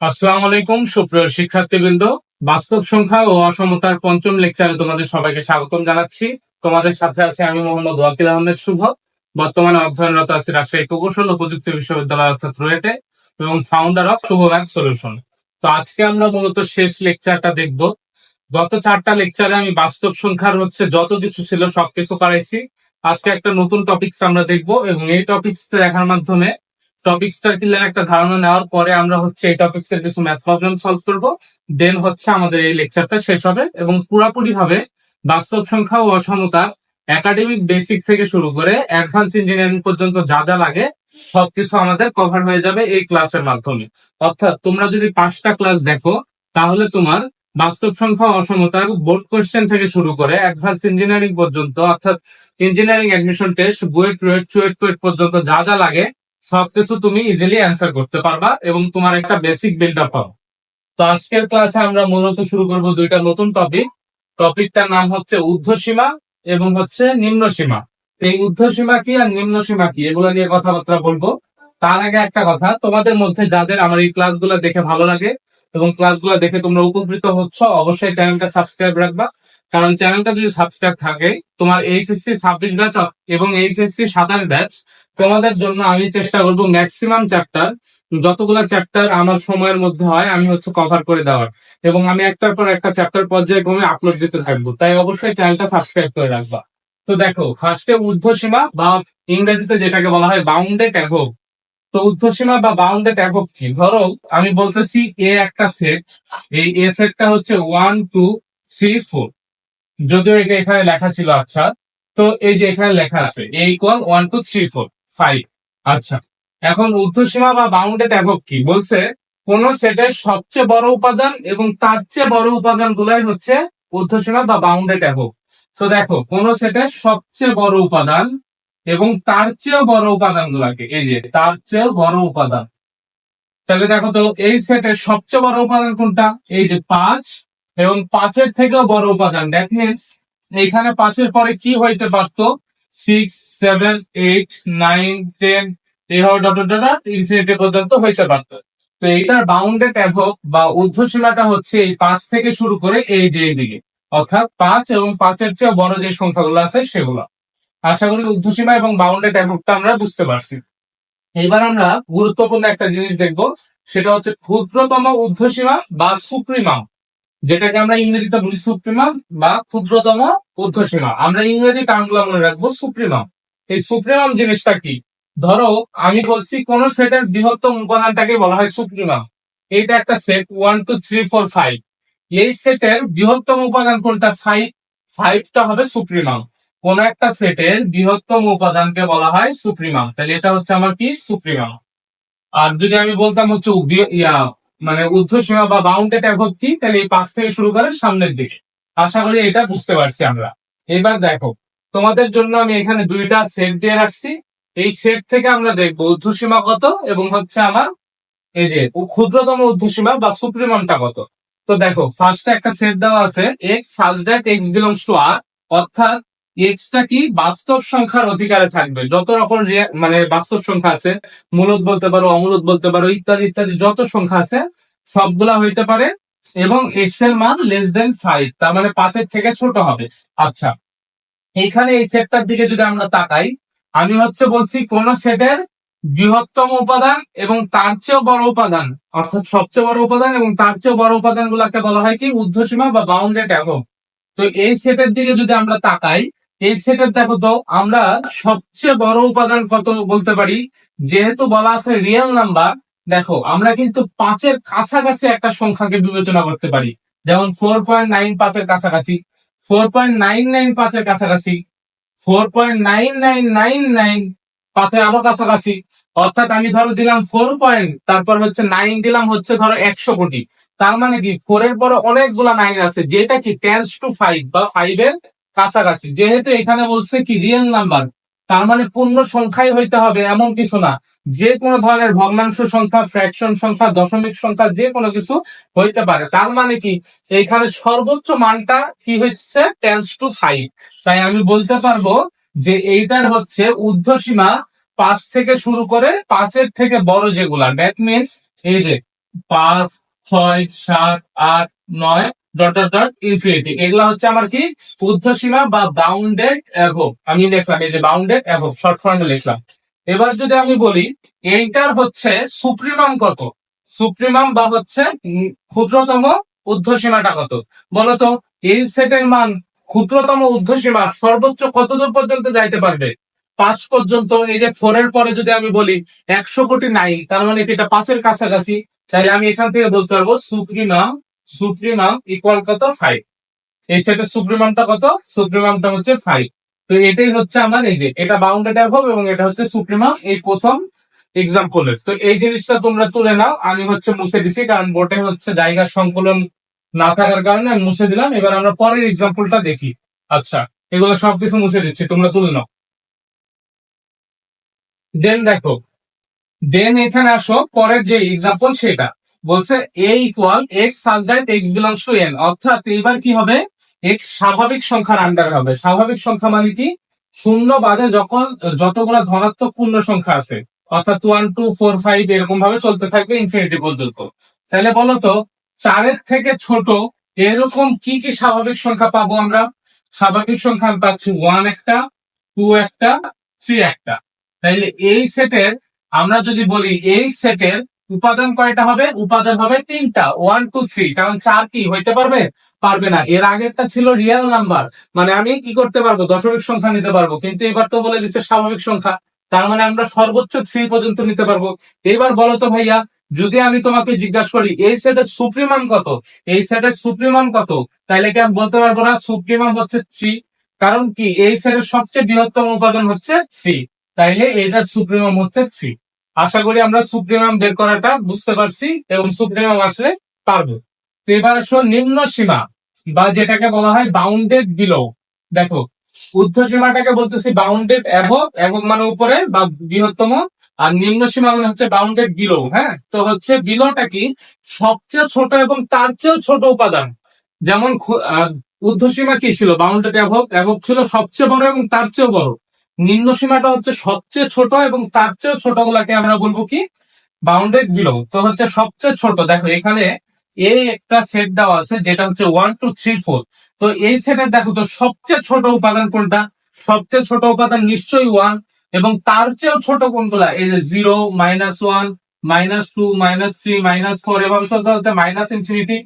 আসসালামু আলাইকুম, সুপ্রিয় শিক্ষার্থীবৃন্দ। বাস্তব সংখ্যা ও অসমতার পঞ্চম লেকচারে তোমাদের সবাইকে স্বাগতম জানাচ্ছি। তোমাদের সাথে আছে আমি মোহাম্মদ ওয়াকিল আহমেদ শুভ। বর্তমানে অধ্যয়নরত আছি রাজশাহী প্রকৌশল ও প্রযুক্তি বিশ্ববিদ্যালয়, অর্থাৎ রুয়েটে, এবং founder of Shuvo math solution তো আজকে আমরা মূলত শেষ লেকচারটা দেখব। গত চারটা লেকচারে আমি বাস্তব সংখ্যার হচ্ছে যত কিছু ছিল সবকিছু করাইছি আজকে একটা নতুন টপিকস আমরা দেখব, এবং এই টপিকস দেখার মাধ্যমে টপিকসটার ক্লিয়ার একটা ধারণা নেওয়ার পরে আমরা হচ্ছে এই টপিক্স এর কিছু ম্যাথ প্রবলেম সলভ করব। দেন হচ্ছে আমাদের এই লেকচারটা শেষ হবে এবং পুরোপুরি ভাবে বাস্তব সংখ্যা ও অসমতা একাডেমিক বেসিক থেকে শুরু করে অ্যাডভান্স ইঞ্জিনিয়ারিং পর্যন্ত যা যা লাগে সবকিছু আমাদের কভার হয়ে যাবে এই ক্লাসের মাধ্যমে। অর্থাৎ তোমরা যদি পাঁচটা ক্লাস দেখো, তাহলে তোমার বাস্তব সংখ্যা অসমতার বোর্ড কোয়েশ্চেন থেকে শুরু করে অ্যাডভান্স ইঞ্জিনিয়ারিং পর্যন্ত, অর্থাৎ engineering admission test BUET, RUET, CUET পর্যন্ত যা যা লাগে সবকিছু তুমি ইজিলি অ্যান্সার করতে পারবা এবং তোমার একটা বেসিক বিল্ড আপ পাবো। তো আজকের ক্লাসে আমরা মূলত শুরু করব দুইটা নতুন টপিক টপিকটার নাম হচ্ছে ঊর্ধ্বসীমা এবং হচ্ছে নিম্ন সীমা এই ঊর্ধ্বসীমা কি আর নিম্ন সীমা কি? এগুলো নিয়ে কথাবার্তা বলব। তার আগে একটা কথা, তোমাদের মধ্যে যাদের আমার এই ক্লাসগুলো দেখে ভালো লাগে এবং ক্লাসগুলো দেখে তোমরা উপকৃত হচ্ছ, অবশ্যই চ্যানেলটা সাবস্ক্রাইব রাখবা। কারণ চ্যানেলটা যদি সাবস্ক্রাইব থাকে, তোমার এইচএসসি ছাব্বিশ ব্যাচ এবং এইচএসসি সাতাশ ব্যাচ তোমাদের জন্য আমি চেষ্টা করব ম্যাক্সিমাম চ্যাপ্টার যতগুলো চ্যাপ্টার আমার সময়ের মধ্যে হয়, আমি হচ্ছে কভার করে দেওয়ার। এবং আমি একটার পর একটা চ্যাপ্টার পর্যায়ে পর্যায়ক্রমে আপলোড দিতে থাকব। তাই অবশ্যই চ্যানেলটা সাবস্ক্রাইব করে রাখবা। তো দেখো ফার্স্টে ঊর্ধ্বসীমা বা ইংরেজিতে যেটাকে বলা হয় বাউন্ডেড অ্যাভোভ তো ঊর্ধ্বসীমা বা বাউন্ডেড অ্যাভোভ কি? ধরো, আমি বলতেছি এ একটা সেট এই এ সেটটা হচ্ছে ওয়ান টু থ্রি ফোর যদিও এটা এখানে লেখা ছিল আচ্ছা। তো এই যে এখানে লেখা আছে A equal one two three four five আচ্ছা। এখন ঊর্ধ্বসীমা বা বাউন্ডেড একক কি? বলছে, কোন সেটের সবচেয়ে বড় উপাদান এবং তার চেয়ে বড় উপাদান গুলাই হচ্ছে ঊর্ধ্বসীমা বা বাউন্ডেড একক তো দেখো, কোন সেটের সবচেয়ে বড় উপাদান এবং তার চেয়েও বড় উপাদান গুলাকে এই যে, তার চেয়েও বড় উপাদান। তাহলে দেখো তো, এই সেটের সবচেয়ে বড় উপাদান কোনটা? এই যে পাঁচ এবং পাঁচের থেকেও বড় উপাদান দ্যাট মিনস এইখানে পাঁচের পরে কি হইতে পারতো? Six seven eight nine ten এইভাবে ডট ডট ডট ইনফিনিটি পর্যন্ত হইতে পারতো। তো এইটার বাউন্ডেড অ্যাভক বা ঊর্ধ্বসীমাটা হচ্ছে এই পাঁচ থেকে শুরু করে এই যে এই দিকে অর্থাৎ পাঁচ এবং পাঁচের চেয়ে বড় যে সংখ্যাগুলো আছে সেগুলো। আশা করি ঊর্ধ্বসীমা এবং বাউন্ডেড অ্যাভকটা আমরা বুঝতে পারছি। এবার আমরা গুরুত্বপূর্ণ একটা জিনিস দেখব, সেটা হচ্ছে ক্ষুদ্রতম ঊর্ধ্বসীমা বা সুপ্রিমাম। যেটাকে আমরা ইংরেজিতে বলি সুপ্রিমাম বা ক্ষুদ্রতম ঊর্ধ্বসীমা। আমরা ইংরেজি টার্মগুলো মনে রাখব সুপ্রিমাম এই সুপ্রিমাম জিনিসটা কি? ধরো, আমি বলছি কোন সেটের বৃহত্তম উপাদানটাকে বলা হয় সুপ্রিমাম এটা একটা set one two three four five এই সেটের বৃহত্তম উপাদান কোনটা? ফাইভ ফাইভটা হবে সুপ্রিমাম কোন একটা সেটের বৃহত্তম উপাদানকে বলা হয় সুপ্রিমাম তাহলে এটা হচ্ছে আমার কি? সুপ্রিমাম আর যদি আমি বলতাম হচ্ছে মানে ঊর্ধ্বসীমা বা বাউন্ডেড অ্যাভব কি? তাহলে এই পাঁচ থেকে শুরু করে সামনের দিকে। আশা করি এটা বুঝতে পারছি আমরা। এবার দেখো, তোমাদের জন্য আমি এখানে দুইটা সেট দিয়ে রাখছি। এই সেট থেকে আমরা দেখব ঊর্ধ্বসীমা কত এবং হচ্ছে আমার এই যে ক্ষুদ্রতম ঊর্ধ্বসীমা বা সুপ্রিমামটা কত। তো দেখো ফার্স্টে একটা সেট দেওয়া আছে X such that X belongs to R অর্থাৎ এক্সটা কি? বাস্তব সংখ্যার অধিকারে থাকবে। যত রকম মানে বাস্তব সংখ্যা আছে, মূলত বলতে পারো, অমূলত বলতে পারো, ইত্যাদি ইত্যাদি, যত সংখ্যা আছে, সবগুলা হইতে পারে এবং এক্সের মান লেস দেন ফাইভ তার মানে পাঁচের থেকে ছোট হবে। আচ্ছা এখানে এই সেটটার দিকে যদি আমরা তাকাই, আমি হচ্ছে বলছি কোন সেটের বৃহত্তম উপাদান এবং তার চেয়েও বড় উপাদান, অর্থাৎ সবচেয়ে বড় উপাদান এবং তার চেয়েও বড় উপাদান গুলাকে বলা হয় কি? ঊর্ধ্বসীমা বা বাউন্ডেড একক। তো এই সেটের দিকে যদি আমরা তাকাই এই সেটের দেখো তো, আমরা সবচেয়ে বড় উপাদান কত বলতে পারি? যেহেতু বলা আছে রিয়েল নাম্বার দেখো, আমরা কিন্তু পাঁচের কাছাকাছি একটা সংখ্যাকে বিবেচনা করতে পারি। যেমন ফোর পয়েন্ট নাইন পাঁচের কাছাকাছি ফোর পয়েন্ট নাইন নাইন পাঁচের কাছাকাছি four point nine nine nine nine পাঁচের আরও কাছাকাছি। অর্থাৎ আমি ধরো দিলাম ফোর পয়েন্ট তারপর হচ্ছে নাইন দিলাম হচ্ছে ধরো একশো কোটি। তার মানে কি? ফোর এর পরে অনেকগুলা নাইন আছে, যেটা কি টেন্স টু ফাইভ বা ফাইভ এর কাছাকাছি। যেহেতু এখানে বলছে কি রিয়েল নাম্বার তার মানে পূর্ণ সংখ্যাই হইতে হবে, এমন কিছু না। যে কোনো ধরনের ভগ্নাংশ সংখ্যা ফ্র্যাকশন সংখ্যা, দশমিক সংখ্যা, যে কোনো কিছু হইতে পারে। তার মানে কি এইখানে সর্বোচ্চ মানটা কি হচ্ছে? টেন্স টু ফাইভ তাই আমি বলতে পারব যে এইটার হচ্ছে ঊর্ধ্বসীমা পাঁচ থেকে শুরু করে পাঁচের থেকে বড় যেগুলা। দ্যাট মিনস এই যে পাঁচ, ছয়, সাত, আট নয় ডট ডট ডট ইনফিনিটি এগুলা হচ্ছে আমার কি? ঊর্ধ্বসীমা বা বাউন্ডেড অ্যাভোভ আমি লিখলাম, এই যে বাউন্ডেড অ্যাভোভ শর্ট ফর্মে লিখলাম। এবার যদি আমি বলি, এইটার হচ্ছে সুপ্রিমাম কত? সুপ্রিমাম বা হচ্ছে ক্ষুদ্রতম ঊর্ধ্বসীমাটা কত? বলতো, এই সেটের মান ক্ষুদ্রতম ঊর্ধ্বসীমা সর্বোচ্চ কত দূর পর্যন্ত যাইতে পারবে? পাঁচ পর্যন্ত, এই যে ফোর পরে যদি আমি বলি একশো কোটি নাই, তার মানে এটা পাঁচের কাছাকাছি? তাহলে আমি এখান থেকে বলতে পারব সুপ্রিমাম সুপ্রিমাম ইকুয়াল কত? ফাইভ এই সেটের সুপ্রিমামটা কত? সুপ্রিমামটা হচ্ছে ফাইভ তো এটাই হচ্ছে আমার এই যে, এটা বাউন্ডেড অ্যাভব এবং এটা হচ্ছে সুপ্রিমাম এই প্রথম এক্সাম্পলের তো এই জিনিসটা তোমরা তুলে নাও, আমি হচ্ছে মুছে দিছি, কারণ বোর্ডে হচ্ছে জায়গার সংকলন না থাকার কারণে আমি মুছে দিলাম। এবার আমরা পরের এক্সাম্পলটা দেখি। আচ্ছা এগুলো সবকিছু মুছে দিচ্ছি, তোমরা তুলে নাও। দেন দেখো দেন এখানে আসো, পরের যে এক্সাম্পল সেটা। বলছে A equal X such that X belongs to N অর্থাৎ এবার কি হবে? এক্স স্বাভাবিক সংখ্যার আন্ডার হবে। স্বাভাবিক সংখ্যা মানে কি? শূন্য বাদে যখন, যতগুলো ধনাত্মক পূর্ণ সংখ্যা আছে, অর্থাৎ ওয়ান টু ফোর ফাইভ এরকম ভাবে চলতে থাকবে ইনফিনিটি পর্যন্ত। তাহলে বলতো চারের থেকে ছোট, এরকম কি কি স্বাভাবিক সংখ্যা পাবো আমরা? স্বাভাবিক সংখ্যা আমি পাচ্ছি ওয়ান একটা টু একটা থ্রি একটা। তাইলে এই সেটের আমরা যদি বলি এই সেটের উপাদান কয়টা হবে? উপাদান হবে তিনটা। ওয়ান টু থ্রি কারণ চার কি? হইতে পারবে? পারবে না। এর আগেরটা ছিল রিয়েল নাম্বার মানে আমি কি করতে পারব? দশমিক সংখ্যা নিতে পারব। কিন্তু এবার তো বলে দিচ্ছে স্বাভাবিক সংখ্যা। তার মানে আমরা সর্বোচ্চ থ্রি পর্যন্ত নিতে পারব। এবার বলো তো ভাইয়া, যদি আমি তোমাকে জিজ্ঞাসা করি, এই সেটের সুপ্রিমাম কত? এই সেটের সুপ্রিমাম কত? তাইলে কি আমি বলতে পারব না? সুপ্রিমাম হচ্ছে থ্রি কারণ কি? এই সেটের সবচেয়ে বৃহত্তম উপাদান হচ্ছে থ্রি তাইলে এটার সুপ্রিমাম হচ্ছে থ্রি আশা করি আমরা সুপ্রিমাম বের করাটা বুঝতে পারছি এবং সুপ্রিমাম আসলে পারব। তো এবার আসো নিম্ন সীমা, বা যেটাকে বলা হয় বাউন্ডেড বিলো দেখো, ঊর্ধ্ব সীমাটাকে বলতেছি বাউন্ডেড অ্যাভব এবং মানে উপরে বা বৃহত্তম, আর নিম্ন সীমা মানে হচ্ছে বাউন্ডেড বিলো হ্যাঁ? তো হচ্ছে বিলোটা কি? সবচেয়ে ছোট এবং তার চেয়েও ছোট উপাদান। যেমন ঊর্ধ্ব সীমা কি ছিল? বাউন্ডেড অ্যাভব অ্যাভব ছিল সবচেয়ে বড় এবং তার চেয়েও বড়। নিম্ন সীমাটা হচ্ছে সবচেয়ে ছোট এবং তার চেয়েও ছোট গুলাকে আমরা বলব কি? বাউন্ডেড বিলো তো হচ্ছে সবচেয়ে ছোট। দেখো, এখানে এই একটা সেট দেওয়া আছে, যেটা হচ্ছে ওয়ান টু থ্রি ফোর তো এই সেটে দেখো তো সবচেয়ে ছোট উপাদান কোনটা? সবচেয়ে ছোট উপাদান নিশ্চয়ই ওয়ান এবং তার চেয়েও ছোট কোনগুলা? এই যে zero minus one minus two minus three minus four এভাবে চলতে মাইনাস ইনফিনিটি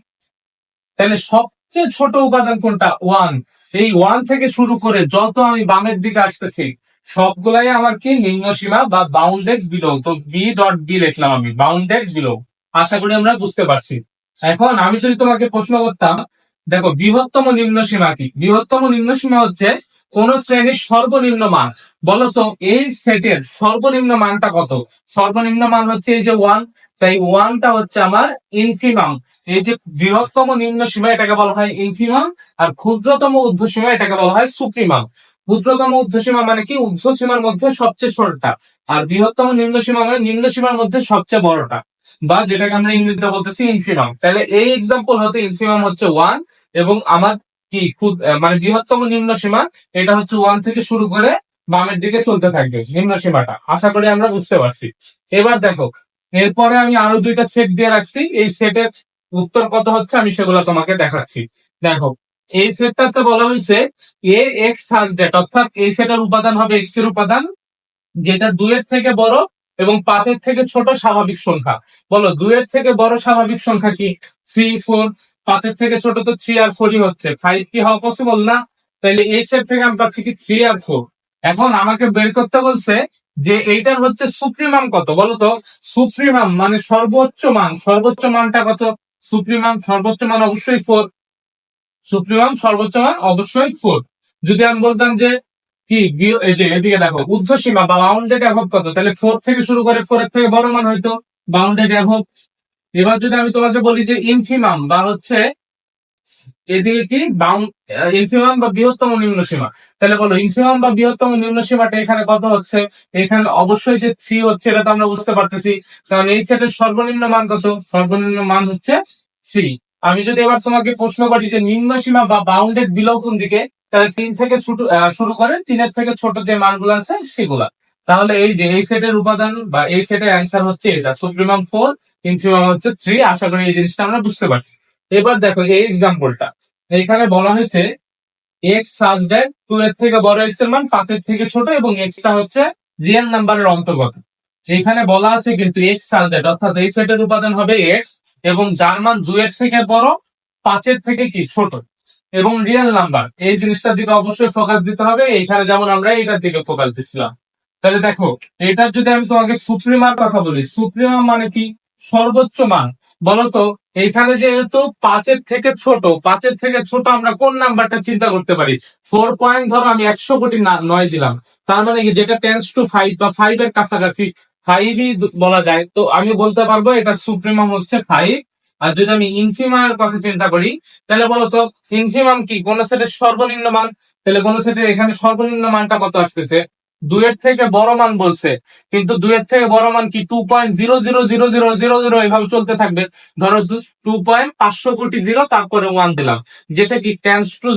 তাহলে সবচেয়ে ছোট উপাদান কোনটা? ওয়ান এই ওয়ান থেকে শুরু করে যত আমি বামের দিকে আসতেছি সবগুলাই আমার কি? নিম্ন সীমা বা বাউন্ডেড বিলো তো বি ডট বি লিখলাম আমি বাউন্ডেড বিলো আশা করি আমরা বুঝতে পারছি। এখন আমি যদি তোমাকে প্রশ্ন করতাম, দেখো, বৃহত্তম নিম্ন সীমা কি? বৃহত্তম নিম্ন সীমা হচ্ছে কোন শ্রেণির সর্বনিম্ন মান। বলতো এই সেটের সর্বনিম্ন মানটা কত? সর্বনিম্ন মান হচ্ছে এই যে ওয়ান তাই ওয়ানটা হচ্ছে আমার ইনফিমাম এই যে বৃহত্তম নিম্ন সীমা এটাকে বলা হয় ইনফিমাম আর ক্ষুদ্রতম ঊর্ধ্ব সীমা এটাকে বলা হয় সুপ্রিমাম ক্ষুদ্রতম ঊর্ধ্ব সীমা মানে কি? ঊর্ধ্ব সীমার মধ্যে সবচেয়ে ছোটটা। আর বৃহত্তম নিম্ন সীমা মানে নিম্ন সীমার মধ্যে সবচেয়ে বড়টা। বা যেটাকে আমরা ইংরেজিতে বলতেছি ইনফিমাম তাহলে এই এক্সাম্পল হতে ইনফিমাম হচ্ছে ওয়ান এবং আমার কি মানে বৃহত্তম নিম্ন সীমা এটা হচ্ছে ওয়ান থেকে শুরু করে বামের দিকে চলতে থাকবে নিম্ন সীমাটা আশা করি আমরা বুঝতে পারছি। এবার দেখো, এরপরে আমি আরও দুইটা সেট দিয়ে রাখছি। এই সেটের উত্তর কত হচ্ছে আমি সেগুলো তোমাকে দেখাচ্ছি। দেখো এই সেটটাতে বলা হয়েছে এ এক্স সাজ ডেট, অর্থাৎ এই সেটের উপাদান হবে এক্সের উপাদান, যেটা দুইয়ের থেকে বড় এবং পাঁচের থেকে ছোট স্বাভাবিক সংখ্যা। বলো, দুইয়ের থেকে বড় স্বাভাবিক সংখ্যা কি? থ্রি, ফোর, পাঁচের থেকে ছোট তো থ্রি আর ফোরই হচ্ছে। ফাইভ কি হওয়া পসিবল না? তাহলে এই সেট থেকে আমি পাচ্ছি কি থ্রি আর ফোর। এখন আমাকে বের করতে বলছে যে এইটার হচ্ছে সুপ্রিমাম কত? বলো তো, সুপ্রিমাম মানে সর্বোচ্চ মান। সর্বোচ্চ মানটা কত? সুপ্রিমাম, সর্বোচ্চ মান অবশ্যই ফোর। সুপ্রিমাম সর্বোচ্চ মান অবশ্যই ফোর যদি আমি বলতাম যে কি এই যে এদিকে দেখো ঊর্ধ্ব সীমা বা বাউন্ডেড অ্যাভব কত? তাহলে ফোর থেকে শুরু করে ফোর এর থেকে বড় মান হয়তো বাউন্ডেড অ্যাভব এবার যদি আমি তোমাকে বলি যে ইনফিমাম বা হচ্ছে এদিকে কি বাউন্ড ইনফিমাম বা বৃহত্তম নিম্ন সীমা। তাহলে বলো ইনফিমাম বা বৃহত্তম নিম্ন সীমাটা এখানে কত হচ্ছে? এখানে অবশ্যই যে থ্রি হচ্ছে, এটা তো আমরা বুঝতে পারতেছি। কারণ এই সেটের সর্বনিম্ন মান কত? সর্বনিম্ন মান হচ্ছে থ্রি আমি যদি এবার তোমাকে প্রশ্ন করি যে নিম্ন সীমা বা বাউন্ডেড বিলো কোন দিকে, তাহলে তিন থেকে ছোট শুরু করে তিনের থেকে ছোট যে মানগুলো আছে সেগুলা। তাহলে এই যে এই সেটের উপাদান বা এই সেটের অ্যান্সার হচ্ছে এটা। সুপ্রিমাম ফোর ইনফিমাম হচ্ছে থ্রি আশা করি এই জিনিসটা আমরা বুঝতে পারছি। এবার দেখো এই এক্সাম্পলটা এইখানে বলা হয়েছে এক্স সাজ দ্যাট টু এর থেকে বড় এক্সের মান পাঁচের থেকে ছোট এবং এক্সটা হচ্ছে রিয়েল নাম্বারের অন্তর্গত। এখানে বলা আছে কিন্তু এক্স সাজ দ্যাট অর্থাৎ এই সেটের উপাদান হবে এক্স এবং যার মান দুইয়ের থেকে বড়, পাঁচের থেকে কি? ছোট। এবং রিয়েল নাম্বার এই জিনিসটার দিকে অবশ্যই ফোকাস দিতে হবে। এইখানে যেমন আমরা এটার দিকে ফোকাস দিচ্ছিলাম। তাহলে দেখো, এটার যদি আমি তোমাকে সুপ্রিমার কথা বলি সুপ্রিমা মানে কি? সর্বোচ্চ মান। বলতো, এইখানে যেহেতু পাঁচের থেকে ছোট, পাঁচের থেকে ছোট আমরা কোন নাম্বারটা চিন্তা করতে পারি? ফোর পয়েন্ট ধরো আমি একশো কোটি নয় দিলাম। তার মানে কি? যেটা টেন্স টু ফাইভ বা ফাইভ এর কাছাকাছি ফাইভই বলা যায়। তো আমি বলতে পারব, এটা সুপ্রিমাম হচ্ছে ফাইভ আর যদি আমি ইনফিমার কথা চিন্তা করি, তাহলে বলতো ইনফিমাম কি? কোন সেটের সর্বনিম্ন মান? তাহলে কোন সেটের এখানে সর্বনিম্ন মানটা কত আসতেছে? দুইয়ের থেকে বড় মান বলছে। কিন্তু দুইয়ের থেকে বড় মান কি two point zero zero zero zero zero zero এইভাবে চলতে থাকবে? ধরো টু পয়েন্ট পাঁচশো কোটি জিরো তারপরে ওয়ান দিলাম। যেটা কি টেন্স টু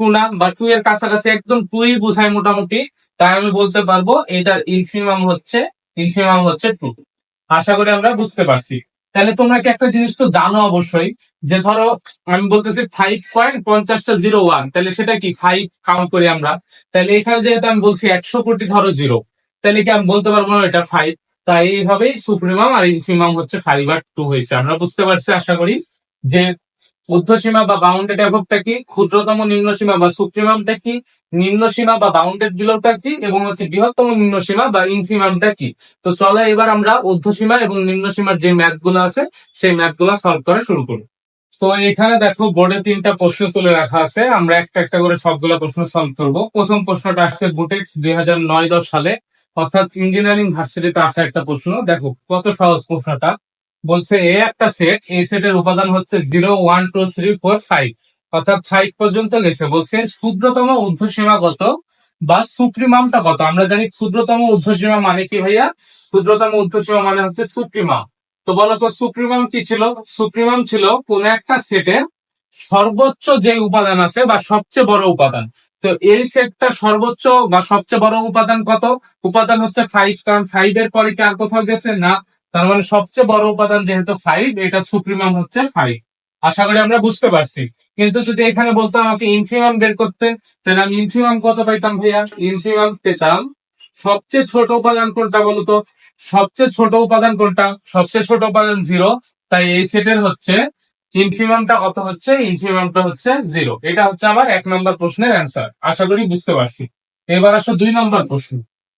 টু না বা টু এর কাছাকাছি একদম টুই বোঝায় মোটামুটি। তাই আমি বলতে পারব, এটার ইনফিমাম হচ্ছে ইনফিমাম হচ্ছে টু আশা করি আমরা বুঝতে পারছি। তাহলে তোমরা কি একটা জিনিস তো জানো অবশ্যই, যে ধরো আমি বলতেছি ফাইভ পয়েন্ট পঞ্চাশটা জিরো ওয়ান তাহলে সেটা কি? ফাইভ কাউন্ট করি আমরা। তাহলে এখানে যেহেতু আমি বলছি একশো কোটি ধরো জিরো তাহলে কি আমি বলতে পারব না এটা ফাইভ তাই এইভাবেই সুপ্রিমাম আর ইনফিমাম হচ্ছে ফাইভ আর টু হয়েছে। আমরা বুঝতে পারছি, আশা করি, যে ঊর্ধ্বসীমা বা বাউন্ডেড অ্যাভবটা কি? ক্ষুদ্রতম নিম্ন সীমা বা সুপ্রিমামটা কি? নিম্ন সীমা বা বাউন্ডেড বিলোটা কি? এবং হচ্ছে বৃহত্তম নিম্ন সীমা বা ইনফিমামটা কি? তো চলো এবার আমরা ঊর্ধ্বসীমা এবং নিম্ন সীমার যে ম্যাথগুলো আছে, সেই ম্যাথগুলো সলভ করা শুরু করি। তো এখানে দেখো বোর্ডে তিনটা প্রশ্ন তুলে রাখা আছে। আমরা একটা একটা করে সবগুলো প্রশ্ন সলভ করব। প্রথম প্রশ্নটা আসছে বুটেক্স দুই হাজার নয় দশ সালে। অর্থাৎ ইঞ্জিনিয়ারিং ভার্সিটিতে আসা একটা প্রশ্ন। দেখো কত সহজ প্রশ্নটা। বলছে, এ একটা সেট এই সেটের উপাদান হচ্ছে zero one two three four five অর্থাৎ ফাইভ পর্যন্ত গেছে। বলছে, ক্ষুদ্রতম ঊর্ধ্বসীমা কত বা সুপ্রিমামটা কত? আমরা জানি ক্ষুদ্রতম ঊর্ধ্বসীমা মানে কি ভাইয়া? ক্ষুদ্রতম ঊর্ধ্বসীমা মানে হচ্ছে সুপ্রিমাম। তো বলো তো, সুপ্রিমাম কি ছিল? সুপ্রিমাম ছিল কোন একটা সেটের সর্বোচ্চ যে উপাদান আছে বা সবচেয়ে বড় উপাদান। তো এই সেটটা সর্বোচ্চ বা সবচেয়ে বড় উপাদান কত? উপাদান হচ্ছে ফাইভ কারণ ফাইভ এর পরে কি আর কোথাও গেছে? না। তার মানে সবচেয়ে বড় উপাদান যেহেতু ফাইভ এটা সুপ্রিমাম হচ্ছে ফাইভ আশা করি আমরা বুঝতে পারছি। কিন্তু যদি এখানে বলতো আমাকে ইনফিমাম বের করতে, তাহলে আমি ইনফিমাম কত পাইতাম ভাইয়া? ইনফিমাম পেতাম সবচেয়ে ছোট উপাদান কোনটা বলতো? সবচেয়ে ছোট উপাদান কোনটা? সবচেয়ে ছোট উপাদান জিরো তাই এই সেটের হচ্ছে ইনফিমামটা কত হচ্ছে? ইনফিমামটা হচ্ছে জিরো এটা হচ্ছে আমার এক নম্বর প্রশ্নের অ্যান্সার আশা করি বুঝতে পারছি। এবার আসো দুই নম্বর প্রশ্ন।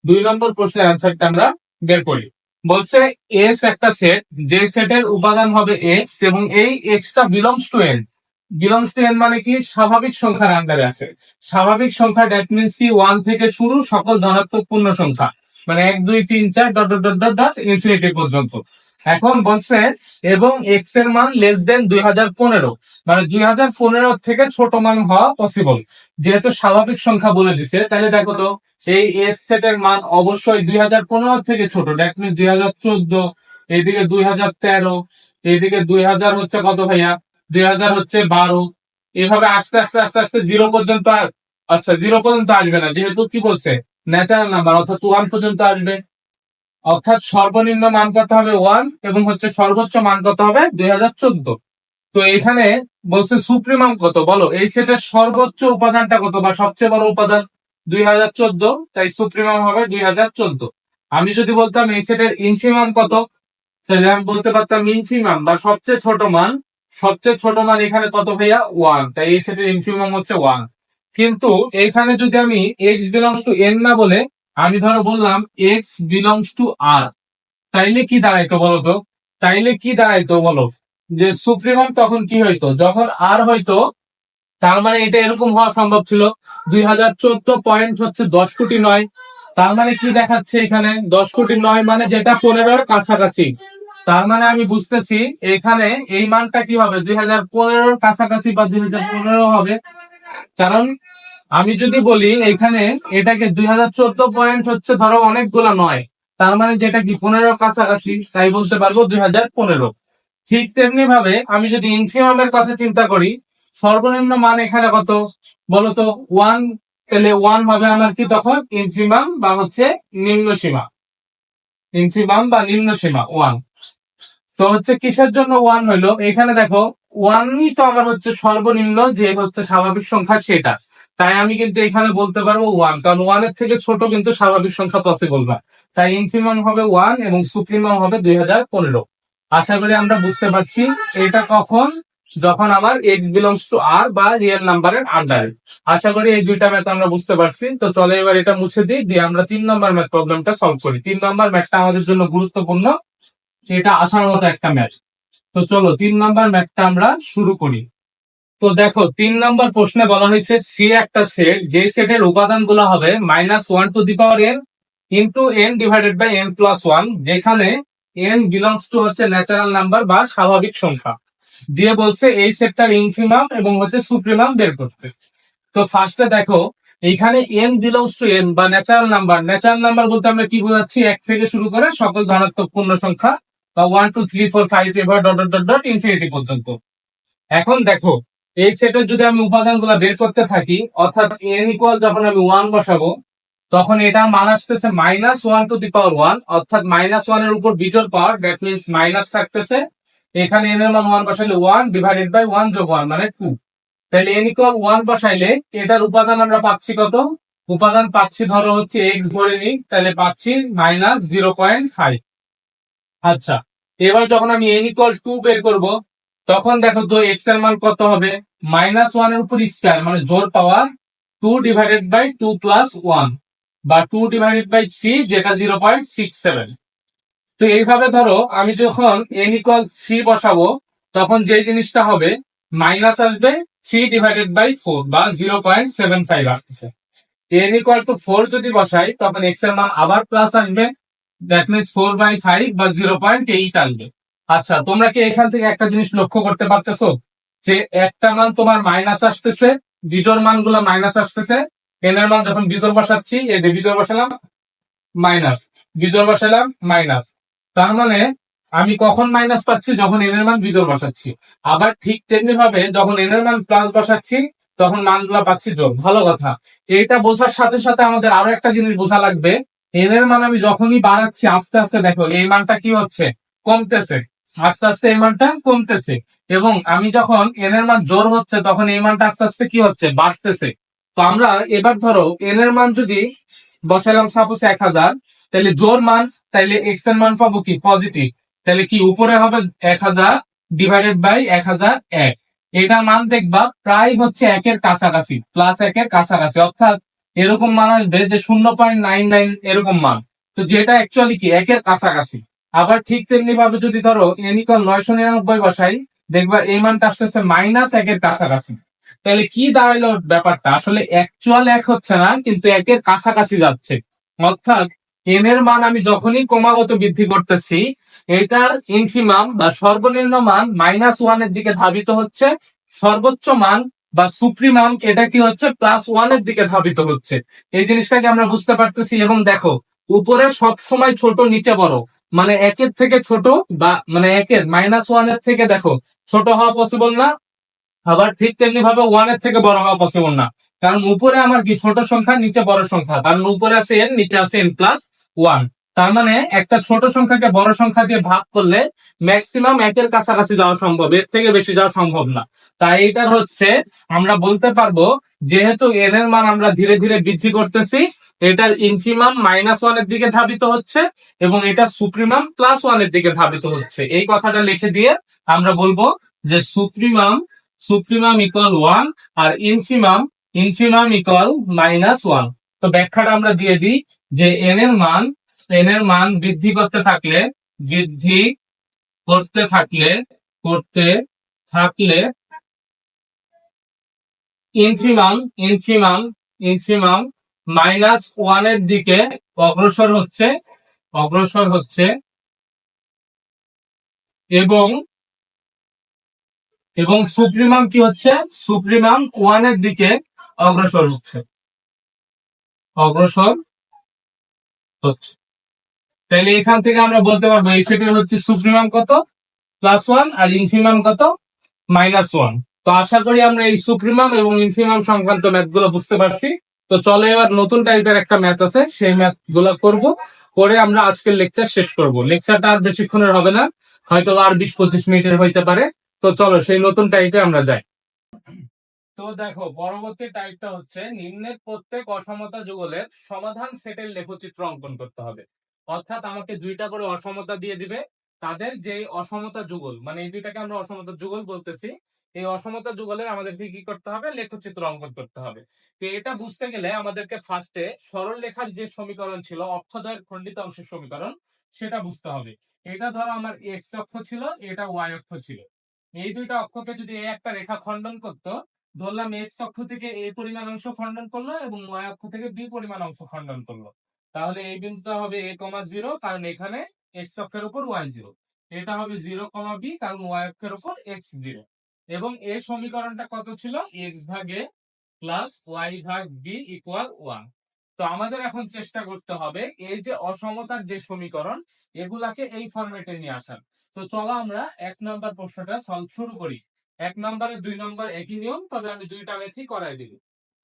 দুই নম্বর প্রশ্নের অ্যান্সারটা আমরা বের করি। বলছে এক্স একটা সেট যে সেটের উপাদান হবে এক্স এবং এই extra belongs to N belongs to N মানে কি? স্বাভাবিক সংখ্যার আন্ডারে আছে। স্বাভাবিক সংখ্যা ড্যাট মিনস কি? ওয়ান থেকে শুরু সকল ধনাত্মক পূর্ণ সংখ্যা। মানে এক, দুই, তিন, চার dot dot dot dot dot infinity পর্যন্ত। এখন বলছে, এবং এক্সের মান লেস দেন দুই হাজার পনেরো। মানে দুই হাজার পনেরো থেকে ছোট মান হওয়া পসিবল যেহেতু স্বাভাবিক সংখ্যা বলে দিছে, তাহলে দেখো তো এই এস সেটের মান অবশ্যই দুই হাজার পনেরো থেকে ছোট। দ্যাট দুই হাজার চোদ্দ, এইদিকে দুই হাজার তেরো, এইদিকে দুই হাজার হচ্ছে কত ভাইয়া? দুই হাজার হচ্ছে বারো। এভাবে আস্তে আস্তে আস্তে আস্তে জিরো পর্যন্ত আচ্ছা জিরো পর্যন্ত আসবে না। যেহেতু কি বলছে? ন্যাচারাল নাম্বার অর্থাৎ ওয়ান পর্যন্ত আসবে। অর্থাৎ সর্বনিম্ন মান কত হবে? ওয়ান এবং হচ্ছে সর্বোচ্চ মান কত হবে? দুই হাজার চোদ্দ। তো এখানে বলছে সুপ্রিমাম কত? বলো, এই সেটের সর্বোচ্চ উপাদানটা কত বা সবচেয়ে বড় উপাদান? দুই হাজার চোদ্দ, তাই সুপ্রিমাম হবে দুই হাজার চোদ্দ। আমি যদি বলতাম এই সেটের ইনফিমাম কত, তাহলে আমি বলতে পারতাম ইনফিমাম বা সবচেয়ে ছোট মান, সবচেয়ে ছোট মান এখানে কত ভাইয়া? ওয়ান তাই এই সেটের ইনফিমাম হচ্ছে ওয়ান কিন্তু এখানে যদি আমি এক্স বিলংস টু এন না বলে, আমি ধরো বললাম এক্স বিলংস টু আর তাইলে কি দাঁড়াইতো বলো তো? তাইলে কি দাঁড়াইতো বলো? যে সুপ্রিমাম তখন কি হইতো? যখন আর হয়তো তার মানে এটা এরকম হওয়া সম্ভব ছিল। দুই হাজার চোদ্দ পয়েন্ট হচ্ছে দশ কোটি নয়। তার মানে কি দেখাচ্ছে এখানে? দশ কোটি নয় মানে যেটা পনেরোর কাছাকাছি। তার মানে আমি বুঝতেছি, এখানে এই মানটা কি হবে? দুই হাজার পনেরোর কাছাকাছি বা দুই হাজার পনেরো হবে। কারণ আমি যদি বলি, এখানে এটাকে দুই হাজার চোদ্দ পয়েন্ট হচ্ছে ধরো অনেকগুলো নয়। তার মানে যেটা কি পনেরোর কাছাকাছি, তাই বলতে পারব দুই হাজার পনেরো। ঠিক তেমনি ভাবে আমি যদি ইনফিমামের কথা চিন্তা করি সর্বনিম্ন মান এখানে কত? বলতো ওয়ান তাহলে ওয়ান হবে আমার কি তখন? ইনফিমাম বা হচ্ছে নিম্ন সীমা। ইনফিমাম বা নিম্ন সীমা ওয়ান তো হচ্ছে কিসের জন্য ওয়ান হইল? এখানে দেখো ওয়ানই তো আমার হচ্ছে সর্বনিম্ন, যে হচ্ছে স্বাভাবিক সংখ্যা সেটা। তাই আমি কিন্তু এখানে বলতে পারব ওয়ান কারণ ওয়ানের থেকে ছোট কিন্তু স্বাভাবিক সংখ্যা পসিবল না। তাই ইনফিমাম হবে ওয়ান এবং সুপ্রিমাম হবে দুই হাজার পনেরো। আশা করি আমরা বুঝতে পারছি, এটা কখন? যখন আমার এক্স বিলংস টু আর বা রিয়েল নাম্বারের আন্ডারে আশা করি এই দুইটা ম্যাথ আমরা বুঝতে পারছি। তো চলে এবার এটা মুছে দিই, দিয়ে আমরা তিন নম্বর ম্যাথ প্রবলেমটা সলভ করি। তিন নম্বর ম্যাথটা আমাদের জন্য গুরুত্বপূর্ণ। এটা আসার মতো একটা ম্যাথ তো চলো তিন নম্বর ম্যাথটা আমরা শুরু করি। তো দেখো, তিন নম্বর প্রশ্নে বলা হয়েছে সি একটা সেট যে সেটের উপাদানগুলো হবে minus one to the power N into N divided by N plus one যেখানে এন বিলংস টু হচ্ছে ন্যাচারাল নাম্বার বা স্বাভাবিক সংখ্যা। দিয়ে বলছে এই সেটটার ইনফিমাম এবং হচ্ছে সুপ্রিমাম বের করতে। তো ফার্স্টে দেখো, এইখানে এন বিলংস টু এন বা ন্যাচারাল নাম্বার ন্যাচারাল নাম্বার বলতে আমরা কি বোঝাচ্ছি? এক থেকে শুরু করে সকল ধনাত্মক পূর্ণ সংখ্যা বা one two three four five ever dot dot dot infinity পর্যন্ত। এখন দেখো, এই সেটের যদি আমি উপাদানগুলো বের করতে থাকি, অর্থাৎ এন ইকুয়াল যখন আমি ওয়ান বসাবো, তখন এটার মান আসতেছে minus one to the power one অর্থাৎ মাইনাস ওয়ানের উপর বিজোর পাওয়ার দ্যাট মিনস মাইনাস থাকতেছে এখানে এন এর মান ওয়ান বসাইলে ওয়ান ডিভাইডেড বাই ওয়ান যোগ ওয়ান মানে টু তাহলে এন ইকুয়াল ওয়ান বসাইলে এটার উপাদান আমরা পাচ্ছি কত? উপাদান পাচ্ছি ধরো হচ্ছে এক্স ধরে নিই তাহলে পাচ্ছি মাইনাস জিরো পয়েন্ট ফাইভ আচ্ছা এবার যখন আমি এন ইকুয়াল টু বের করব, তখন দেখো তো এক্সের মান কত হবে? মাইনাস ওয়ানের উপর স্কোয়ার মানে জোর power two divided by two plus one বা টু ডিভাইডেড বাই থ্রি যেটা জিরো পয়েন্ট সিক্স সেভেন তো এইভাবে ধরো, আমি যখন এন ইকুয়াল থ্রি বসাবো, তখন যে জিনিসটা হবে মাইনাস আসবে থ্রি ডিভাইডেড বাই ফোর বা জিরো পয়েন্ট সেভেন ফাইভ আসতেছে। এন ইকুয়াল টু ফোর যদি বসাই, তখন এক্সের মান আবার প্লাস আসবে that means four by five বা জিরো পয়েন্ট এইট আসবে। আচ্ছা তোমরা কি এখান থেকে একটা জিনিস লক্ষ্য করতে পারতেছো? যে একটা মান তোমার মাইনাস আসতেছে বিজোর মানগুলো মাইনাস আসতেছে এন এর মান যখন বিজোর বসাচ্ছি, এই যে বিজোর বসালাম মাইনাস বিজোর বসালাম মাইনাস তার মানে আমি কখন মাইনাস পাচ্ছি যখন এন এর মান ভিতর বসাচ্ছি। আবার ঠিক তেমনি ভাবে যখন এন এর মান প্লাস বসাচ্ছি, তখন মানগুলো পাচ্ছি যোগ। ভালো কথা। এটা বোঝার সাথে সাথে আমাদের আরও একটা জিনিস বোঝা লাগবে। এন এর মান আমি যখনই বাড়াচ্ছি, আস্তে আস্তে দেখো, এই মানটা কি হচ্ছে? কমতেছে। আস্তে আস্তে এই মানটা কমতেছে। এবং আমি যখন এন এর মান জোর হচ্ছে, তখন এই মানটা আস্তে আস্তে কি হচ্ছে? বাড়তেছে। তো আমরা এবার ধরো এন এর মান যদি বসালাম সাপোজ এক হাজার তাহলে জোর মান, তাহলে এক্সের মান পাবো কি? পজিটিভ তাহলে কি, উপরে হবে এক হাজার ডিভাইডেড বাই এক হাজার এক। এটা মান দেখবা প্রায় হচ্ছে একের কাছাকাছি প্লাস একের কাছাকাছি। অর্থাৎ এরকম মান আসবে যে শূন্য পয়েন্ট নাইন নাইন এরকম মান। তো যেটা অ্যাকচুয়ালি কি, একের কাছাকাছি। আবার ঠিক তেমনি ভাবে যদি ধরো এনিকল নয়শো নিরানব্বই বসাই, দেখবা এই মানটা আসতেছে মাইনাস একের কাছাকাছি। তাহলে কি দাঁড়াইলো ব্যাপারটা? আসলে অ্যাকচুয়াল এক হচ্ছে না, কিন্তু একের কাছাকাছি যাচ্ছে। অর্থাৎ এন এর মান আমি যখনই ক্রমাগত বৃদ্ধি করতেছি, এটার ইনফিমাম বা সর্বনিম্ন মান মাইনাস ওয়ানের দিকে ধাবিত হচ্ছে, সর্বোচ্চ মান বা সুপ্রিমাম এটা কি হচ্ছে? প্লাস ওয়ানের দিকে ধাবিত হচ্ছে। এই জিনিসটাকে আমরা বুঝতে পারতেছি এবং দেখো, উপরে সব সময় ছোট, নিচে বড়। মানে একের থেকে ছোট বা মানে একের মাইনাস ওয়ানের থেকে দেখো, ছোট হওয়া পসিবল না, আবার ঠিক তেমনি ভাবে ওয়ানের থেকে বড় হওয়া পসিবল না। কারণ উপরে আমার কি? ছোট সংখ্যা, নিচে বড় সংখ্যা। কারণ উপরে আছে এন নিচে আছে এন প্লাস ওয়ান তার মানে একটা ছোট সংখ্যাকে বড় সংখ্যা দিয়ে ভাগ করলে ম্যাক্সিমাম একের কাছাকাছি যাওয়া সম্ভব, এর থেকে বেশি যাওয়া সম্ভব না। তাই এটার হচ্ছে, আমরা বলতে পারব, যেহেতু এন এর মান আমরা ধীরে ধীরে বৃদ্ধি করতেছি, এটার ইনফিমাম মাইনাস ওয়ানের দিকে ধাবিত হচ্ছে এবং এটার সুপ্রিমাম প্লাস ওয়ানের দিকে ধাবিত হচ্ছে। এই কথাটা লিখে দিয়ে আমরা বলব যে সুপ্রিমাম সুপ্রিমাম ইকুয়াল ওয়ান আর infimum infimum equal minus one তো ব্যাখ্যাটা আমরা দিয়ে দিই যে এন এর মান এন এর মান বৃদ্ধি করতে থাকলে, বৃদ্ধি করতে থাকলে করতে থাকলে ইনফিমাম ইনফিমাম ইনফিমাম মাইনাস ওয়ানের দিকে অগ্রসর হচ্ছে অগ্রসর হচ্ছে এবং এবং সুপ্রিমাম কি হচ্ছে? সুপ্রিমাম ওয়ানের দিকে অগ্রসর হচ্ছে। অগ্রসর হচ্ছে। তাহলে এখান থেকে আমরা বলতে পারব, এই সেটের হচ্ছে সুপ্রিমাম কত? প্লাস ওয়ান আর ইনফিমাম কত? মাইনাস ওয়ান তো আশা করি আমরা এই সুপ্রিমাম এবং ইনফিমাম সংক্রান্ত ম্যাথগুলো বুঝতে পারছি। তো চলো এবার নতুন টাইপের একটা ম্যাথ আছে, সেই ম্যাথগুলো করব। করে আমরা আজকের লেকচার শেষ করব। লেকচারটা আর বেশিক্ষণের হবে না, হয়তো আর বিশ পঁচিশ মিনিটের হইতে পারে। তো চলো সেই নতুন টাইপে আমরা যাই। তো দেখো, পরবর্তী টাইপটা হচ্ছে নিম্নের প্রত্যেক অসমতা যুগলের সমাধান সেটের লেখচিত্র অঙ্কন করতে হবে। অর্থাৎ আমাকে দুইটা করে অসমতা দিয়ে দিবে, তাদের যে অসমতা যুগল মানে এই দুইটাকে আমরা অসমতা যুগল বলতেছি, এই অসমতা যুগলের আমাদেরকে কি করতে হবে? লেখচিত্র অঙ্কন করতে হবে। তো এটা বুঝতে গেলে আমাদেরকে ফার্স্টে সরল লেখার যে সমীকরণ ছিল অক্ষদ্বয়ের খণ্ডিত অংশের সমীকরণ, সেটা বুঝতে হবে। এটা ধরো আমার এক্স অক্ষ ছিল, এটা ওয়াই অক্ষ ছিল। এই দুইটা অক্ষকে যদি এই একটা রেখা খণ্ডন করতো ধরলাম এক্স অক্ষ থেকে এ পরিমাণ অংশ খণ্ডন করল এবং ওয়াই অক্ষ থেকে বি পরিমাণ অংশ খণ্ডন করল। তাহলে এই বিন্দুটা হবে এ কমা জিরো কারণ এখানে এক্স অক্ষের উপর ওয়াই জিরো এটা হবে জিরো কমা বি কারণ ওয়াই অক্ষের উপর এক্স জিরো এবং এই সমীকরণটা কত ছিল? এক্স ভাগে প্লাস ওয়াই ভাগ বি ইকুয়াল ওয়ান তো আমাদের এখন চেষ্টা করতে হবে এই যে অসমতার যে সমীকরণ, এগুলাকে এই ফরম্যাটে নিয়ে আসার। তো চলো আমরা এক নম্বর প্রশ্নটা সলভ শুরু করি। এক নম্বরে, দুই নম্বর একই নিয়ম তবে আমি দুইটা মেথই করাই দিব।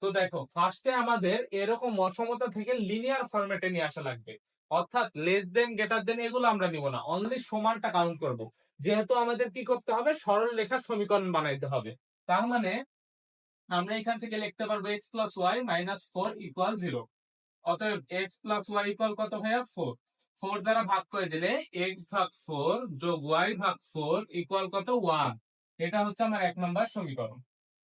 তো দেখো ফার্স্টে আমাদের এরকম অসমতা থেকে লিনিয়ার ফরম্যাটে নিয়ে আসা লাগবে। অর্থাৎ লেস দেন গ্রেটার দেন এগুলো আমরা নিব না। অনলি সমানটা কাউন্ট করব। যেহেতু আমাদের কি করতে হবে? সরল লেখার সমীকরণ বানাইতে হবে। তার মানে আমরা এখান থেকে লিখতে পারব X plus Y minus four equal zero অতএব এক্স প্লাস ওয়াই ইকুয়াল কত ভাইয়া? ফোর ফোর দ্বারা ভাগ করে দিলে এক্স ভাগ ফোর যোগ ওয়াই ভাগ ফোর ইকুয়াল কত? ওয়ান এটা হচ্ছে আমার এক নম্বর সমীকরণ।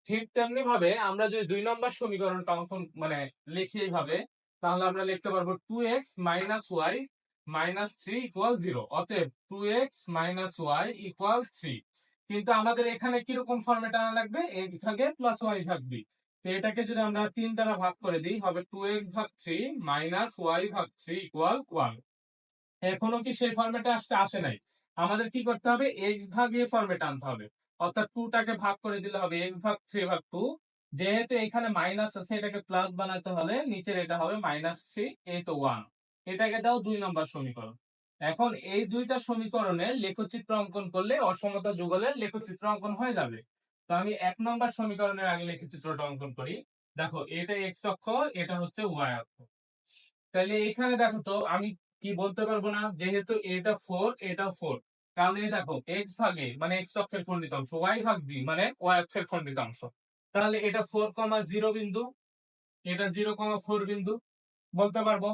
ঠিক তেমনি ভাবে আমরা যদি দুই নম্বর সমীকরণটা অঙ্কন মানে লিখি এইভাবে, তাহলে আমরা লিখতে পারব two X minus Y minus three equal zero অতএব two X minus Y equal three কিন্তু আমাদের এখানে কীরকম ফর্মেট আনা লাগবে? এক্স ভাগে প্লাস ওয়াই ভাগ বি তো এটাকে যদি আমরা তিন দ্বারা ভাগ করে দিই, হবে টু এক্স ভাগ থ্রি মাইনাস ওয়াই ভাগ থ্রি ইকুয়াল ওয়ান এখনও কি সেই ফর্মেটে আসতে আসে নাই। আমাদের কি করতে হবে? এক্স ভাগ এ ফর্মেট আনতে হবে। অর্থাৎ টু টাকে ভাগ করে দিলে হবে এক্স ভাগ থ্রি ভাগ টু যেহেতু এখানে মাইনাস আছে, এটাকে প্লাস বানাতে হলে নিচের এটা হবে মাইনাস থ্রি এই তো ওয়ান এটাকে দাও দুই নম্বর সমীকরণ। এখন এই দুইটা সমীকরণের লেখচিত্র অঙ্কন করলে অসমতা যুগলের লেখচিত্র অঙ্কন হয়ে যাবে। তো আমি এক নম্বর সমীকরণের আগে লেখচিত্রটা অঙ্কন করি। দেখো, এটা এক্স অক্ষ, এটা হচ্ছে ওয়াই অক্ষ। তাহলে এখানে দেখো তো, আমি কি বলতে পারব না? যেহেতু এটা ফোর এটা ফোর এই দেখো এক্স ভাগে মানে এক্স অক্ষের খণ্ডিত অংশ ওয়াই ভাগ বি মানে ওয়াই অক্ষের খণ্ডিত অংশ। তাহলে এটা ফোর কমা জিরো বিন্দু, এটা জিরো কমা ফোর বিন্দু বলতে পারব?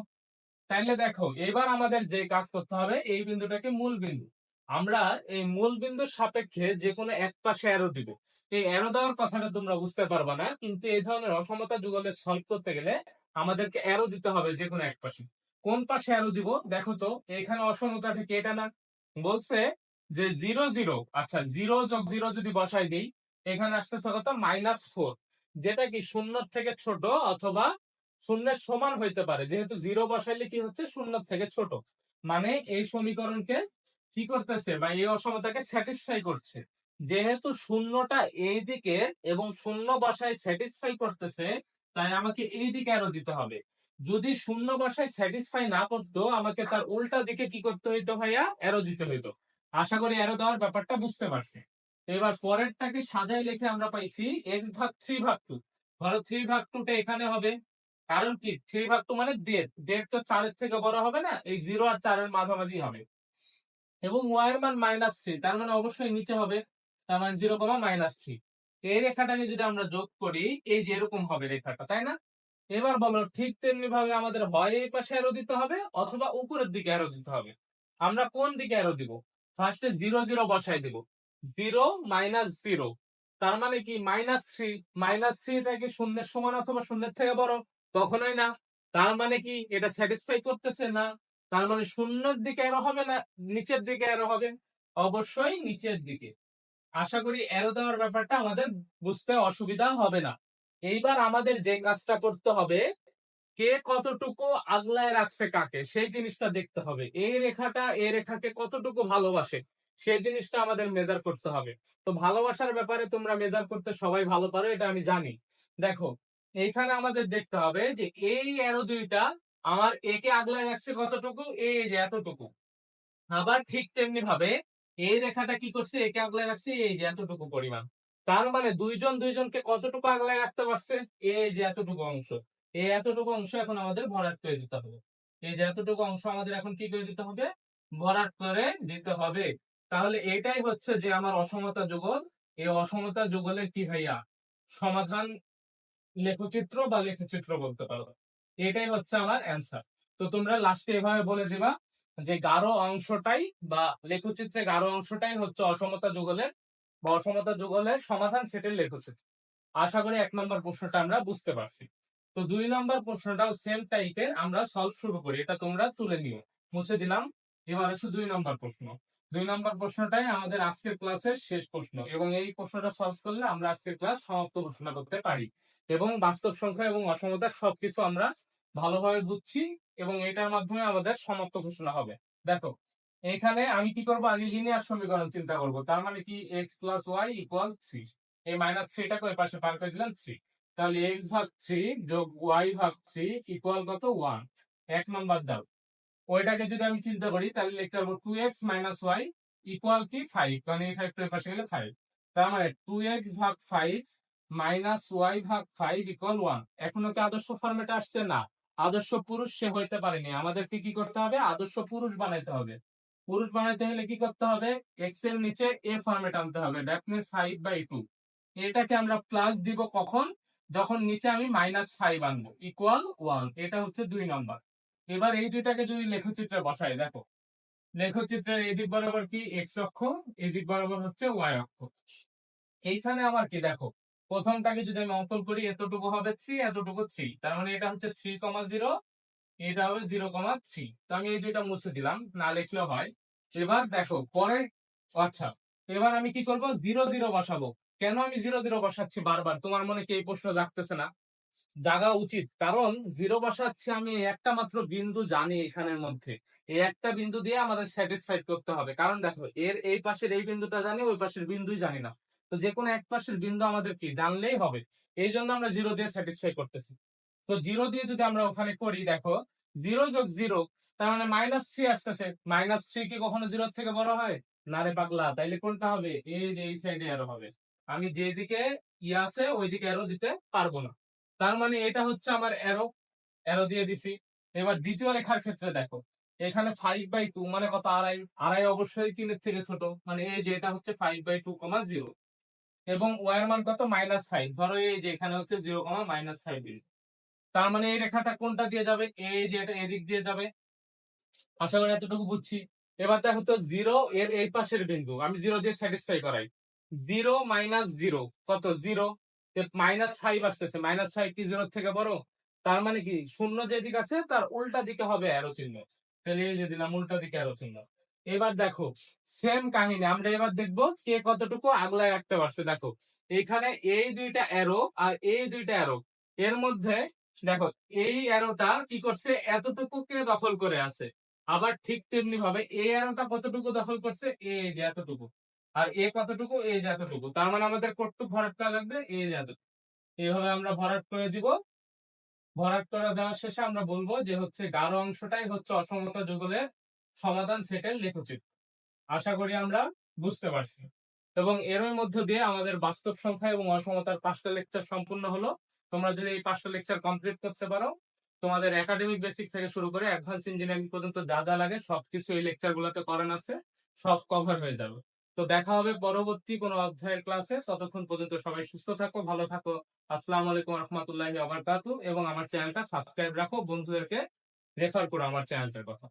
তাইলে দেখো, এবার আমাদের যে কাজ করতে হবে, এই বিন্দুটাকে মূল বিন্দু। আমরা এই মূল বিন্দুর সাপেক্ষে যে কোনো এক পাশে অ্যারো দিব। এই অ্যারো দেওয়ার কথাটা তোমরা বুঝতে পারবা না, কিন্তু এই ধরনের অসমতা যুগলে সলভ করতে গেলে আমাদেরকে অ্যারো দিতে হবে যে কোনো এক পাশে। কোন পাশে অ্যারো দিব? দেখো তো, এখানে অসমতা ঠিক এটা না বলছে যে জিরো জিরো আচ্ছা জিরো যোগ জিরো যদি বসাই দিই, এখানে আসতেছে কত? Minus four. যেটা কি শূন্য থেকে ছোট অথবা শূন্যের সমান হইতে পারে? যেহেতু জিরো বসাইলে কি হচ্ছে? শূন্য থেকে ছোট। মানে এই সমীকরণকে কি করতেছে বা এই অসমতাকে স্যাটিসফাই করছে। যেহেতু শূন্যটা এই দিকে এবং শূন্য বসায় স্যাটিসফাই করতেছে, তাই আমাকে এই দিকে আরও দিতে হবে। যদি শূন্য বসায় স্যাটিসফাই না করতো, আমাকে তার উল্টা দিকে কি করতে হইতো ভাইয়া? এরো দিতে হইতো। আশা করি এরো দেওয়ার ব্যাপারটা বুঝতে পারছি। এবার পরেরটাকে সাজাই লিখে আমরা পাইছি এক্স ভাগ থ্রি ভাগ টু ধরো থ্রি ভাগ টুটা এখানে হবে। কারণ কি? থ্রি ভাগ টু মানে দেড়। দেড় তো চারের থেকে বড় হবে না? এই জিরো আর চারের মাঝামাঝি হবে। এবং ওয়াই এর মান মাইনাস থ্রি তার মানে অবশ্যই নিচে হবে। তার মানে জিরো কমা মাইনাস থ্রি এই রেখাটাকে যদি আমরা যোগ করি, এই যে এরকম হবে রেখাটা, তাই না? এবার বলো, ঠিক তেমনি ভাবে আমাদের হয় এই পাশে অ্যারো দিতে হবে অথবা উপরের দিকে অ্যারো দিতে হবে? আমরা কোন দিকে অ্যারো দিব? ফার্স্টে জিরো জিরো বসাই দিব। জিরো মাইনাস জিরো তার মানে কি? মাইনাস থ্রি মাইনাস থ্রিটা কি শূন্যের সমান অথবা শূন্যের থেকে বড়? কখনোই না। তার মানে কি? এটা স্যাটিসফাই করতেছে না। তার মানে শূন্যের দিকে অ্যারো হবে না, নিচের দিকে অ্যারো হবে? অবশ্যই নিচের দিকে। আশা করি অ্যারো দেওয়ার ব্যাপারটা আমাদের বুঝতে অসুবিধা হবে না। এইবার আমাদের যে কাজটা করতে হবে, কে কতটুকু আগলায় রাখছে কাকে, সেই জিনিসটা দেখতে হবে। এই রেখাটা, এই রেখাকে কতটুকু ভালোবাসে, সেই জিনিসটা আমাদের মেজার করতে হবে। তো ভালোবাসার ব্যাপারে তোমরা মেজার করতে সবাই ভালো পারো, এটা আমি জানি। দেখো, এইখানে আমাদের দেখতে হবে যে এই অ্যারো দুইটা আমার একে আগলায় রাখছে কতটুকু, এই যে এতটুকু। আবার ঠিক তেমনি ভাবে এই রেখাটা কি করছে একে আগলায় রাখছে, এই যে এতটুকু পরিমাণ। তার মানে দুইজন দুইজনকে কতটুকু আগলায় রাখতে পারছে? এই যে এতটুকু অংশ। এই এতটুকু অংশ এখন আমাদের ভরাট করে দিতে হবে। এই যে এতটুকু অংশ আমাদের এখন কি করে দিতে হবে? ভরাট করে দিতে হবে। তাহলে এটাই হচ্ছে যে আমার অসমতা যুগল। এই অসমতা যুগলের কি ভাইয়া? সমাধান লেখচিত্র বা লেখচিত্র বলতে পারো। এটাই হচ্ছে আমার অ্যান্সার তো তোমরা লাস্টে এভাবে বলে দিবা যে গাঢ় অংশটাই বা লেখচিত্রে গাঢ় অংশটাই হচ্ছে অসমতা যুগলের বা অসমতা যুগলের সমাধান সেটের লেখচিত্র আশা করি এক নম্বর প্রশ্নটা আমরা বুঝতে পারছি। তো দুই নম্বর প্রশ্নটাও সেম টাইপের আমরা সলভ শুরু করি। এটা তোমরা তুলে নিও। মুছে দিলাম। এবার আছে দুই নম্বর প্রশ্ন। দুই নম্বর প্রশ্নটাই আমাদের আজকের ক্লাসের শেষ প্রশ্ন এবং এই প্রশ্নটা সলভ করলে আমরা আজকের ক্লাস সমাপ্ত ঘোষণা করতে পারি। এবং বাস্তব সংখ্যা এবং অসমতার সবকিছু আমরা ভালোভাবে বুঝছি এবং এটার মাধ্যমে আমাদের সমাপ্ত ঘোষণা হবে। দেখো এখানে আমি কি করব? আগে লিনিয়ার সমীকরণ চিন্তা করব। তার মানে কি? X plus Y equal three এই মাইনাস থ্রিটাকে ওই পাশে পার করে দিলাম থ্রি তাহলে এক্স ভাগ থ্রি যোগ ওয়াই ভাগ থ্রি ইকুয়াল কত? ওয়ান এক নম্বর দাও। ওইটাকে যদি আমি চিন্তা করি, তাহলে লিখতে পারব two X minus Y equal কি? ফাইভ কারণ এই ফাইভ এর পাশে গেলে ফাইভ তার মানে টু এক্স ভাগ ফাইভ মাইনাস ওয়াই ভাগ ফাইভ ইকুয়াল ওয়ান এখনও কি আদর্শ ফর্মেটে আসছে? না। আদর্শ পুরুষ সে হইতে পারেনি। আমাদেরকে কি করতে হবে? আদর্শ পুরুষ বানাইতে হবে। পুরুষ বানাইতে হলে কি করতে হবে? এক্সের নিচে এ ফর্মেট আনতে হবে দ্যাট ফাইভ বাই টু এটাকে আমরা প্লাস দিব কখন? যখন নিচে আমি মাইনাস ফাইভ আনব। ইকুয়াল ওয়ান এটা হচ্ছে দুই নম্বর এবার এই দুইটাকে যদি লেখচিত্রে বসাই, দেখো। লেখচিত্রের এদিক বরাবর কি? এক্স অক্ষ, এদিক বরাবর হচ্ছে ওয়াই অক্ষ। এইখানে আমার কি? দেখো, প্রথমটাকে যদি আমি অঙ্কন করি, এতটুকু হবে থ্রি এতটুকু থ্রি তার মানে এটা হচ্ছে থ্রি কমা জিরো এটা হবে জিরো কমা থ্রি তো আমি এই দুইটা মুছে দিলাম, না লিখলে হয়। এবার দেখো পরে আচ্ছা এবার আমি কি করব? জিরো জিরো বসাবো। কেন আমি জিরো জিরো বসাচ্ছি বারবার? তোমার মনে কি এই প্রশ্ন জাগতেছে না? জাগা উচিত, কারণ জিরো বসাচ্ছি আমি একটা মাত্র বিন্দু জানি এখানের মধ্যে। এই একটা বিন্দু দিয়ে আমাদের স্যাটিসফাইড করতে হবে। কারণ দেখো, এর এই পাশের এই বিন্দুটা জানি, ওই পাশের বিন্দুই জানি না। তো যে কোনো এক পাশের বিন্দু আমাদের কি? জানলেই হবে। এই জন্য আমরা জিরো দিয়ে স্যাটিসফাই করতেছি। তো জিরো দিয়ে যদি আমরা ওখানে করি, দেখো জিরো যোগ জিরো তার মানে মাইনাস থ্রি আসতেছে। মাইনাস থ্রি কি কখনো জিরোর থেকে বড় হয়? না রে পাগলা, তাইলে কোনটা হবে? এই যে এই সাইডে আরও হবে। আমি যেদিকে ই আছে, ওইদিকে অ্যারো দিতে পারব না। তার মানে এটা হচ্ছে আমার অ্যারো অ্যারো দিয়ে দিছি। এবার দ্বিতীয় রেখার ক্ষেত্রে দেখো, এখানে ফাইভ বাই টু মানে কত? আড়াই আড়াই অবশ্যই তিনের থেকে ছোট। মানে এই যে এটা হচ্ছে five by two comma zero এবং ওয়াই এর মান কত? মাইনাস ফাইভ ধরো এই যে এখানে হচ্ছে জিরো কমা মাইনাস ফাইভ তার মানে এই রেখাটা কোনটা দিয়ে যাবে? এই যে এটা এদিক দিয়ে যাবে। আশা করি এতটুকু বুঝছি। এবার দেখো তো জিরো এর এই পাশের বিন্দু। আমি জিরো দিয়ে স্যাটিসফাই করাই। জিরো মাইনাস জিরো কত? জিরো মাইনাস ফাইভ আসতেছে। মাইনাস ফাইভ কি জিরোর থেকে বড়? তার মানে কি? শূন্য যেদিক আছে, তার উল্টা দিকে হবে অ্যারো চিহ্ন। তাহলে এই যে দিলাম, উল্টা দিকে অ্যারো চিহ্ন। এবার দেখো সেম কাহিনী। আমরা এবার দেখব কে কতটুকু আগলায় রাখতে পারছে। দেখো, এখানে এই দুইটা অ্যারো আর এই দুইটা অ্যারো এর মধ্যে দেখো, এই অ্যারোটা কি করছে? এতটুকু কে দখল করে আছে। আবার ঠিক তেমনি ভাবে এই অ্যারোটা কতটুকু দখল করছে? এই যে এতটুকু। আর এ কতটুকু? এ যে এতটুকু। তার মানে আমাদের কতটুকু ভরাট করা লাগবে, এই যে এতটুকু। এইভাবে আমরা ভরাট করে দিব। ভরাট করে দেওয়ার শেষে আমরা বলব যে হচ্ছে গাঢ় অংশটাই হচ্ছে অসমতা যুগলের সমাধান সেটের লেখচিত্র। আশা করি আমরা বুঝতে পারছি। এবং এর মধ্য দিয়ে আমাদের বাস্তব সংখ্যা এবং অসমতার পাঁচটা লেকচার সম্পূর্ণ হলো। তোমরা যদি এই পাঁচটা লেকচার কমপ্লিট করতে পারো, তোমাদের একাডেমিক বেসিক থেকে শুরু করে অ্যাডভান্স ইঞ্জিনিয়ারিং পর্যন্ত যা যা লাগে সবকিছু এই লেকচার গুলোতে করান আছে, সব কভার হয়ে যাবে। তো দেখা হবে পরবর্তী কোনো অধ্যায়ের ক্লাসে ততক্ষণ পর্যন্ত সবাই সুস্থ থাকো, ভালো থাকো। আসসালামু আলাইকুম রহমতুল্লাহি আবরকাতু এবং আমার চ্যানেলটা সাবস্ক্রাইব রাখো। বন্ধুদেরকে রেফার করো আমার চ্যানেলটার কথা।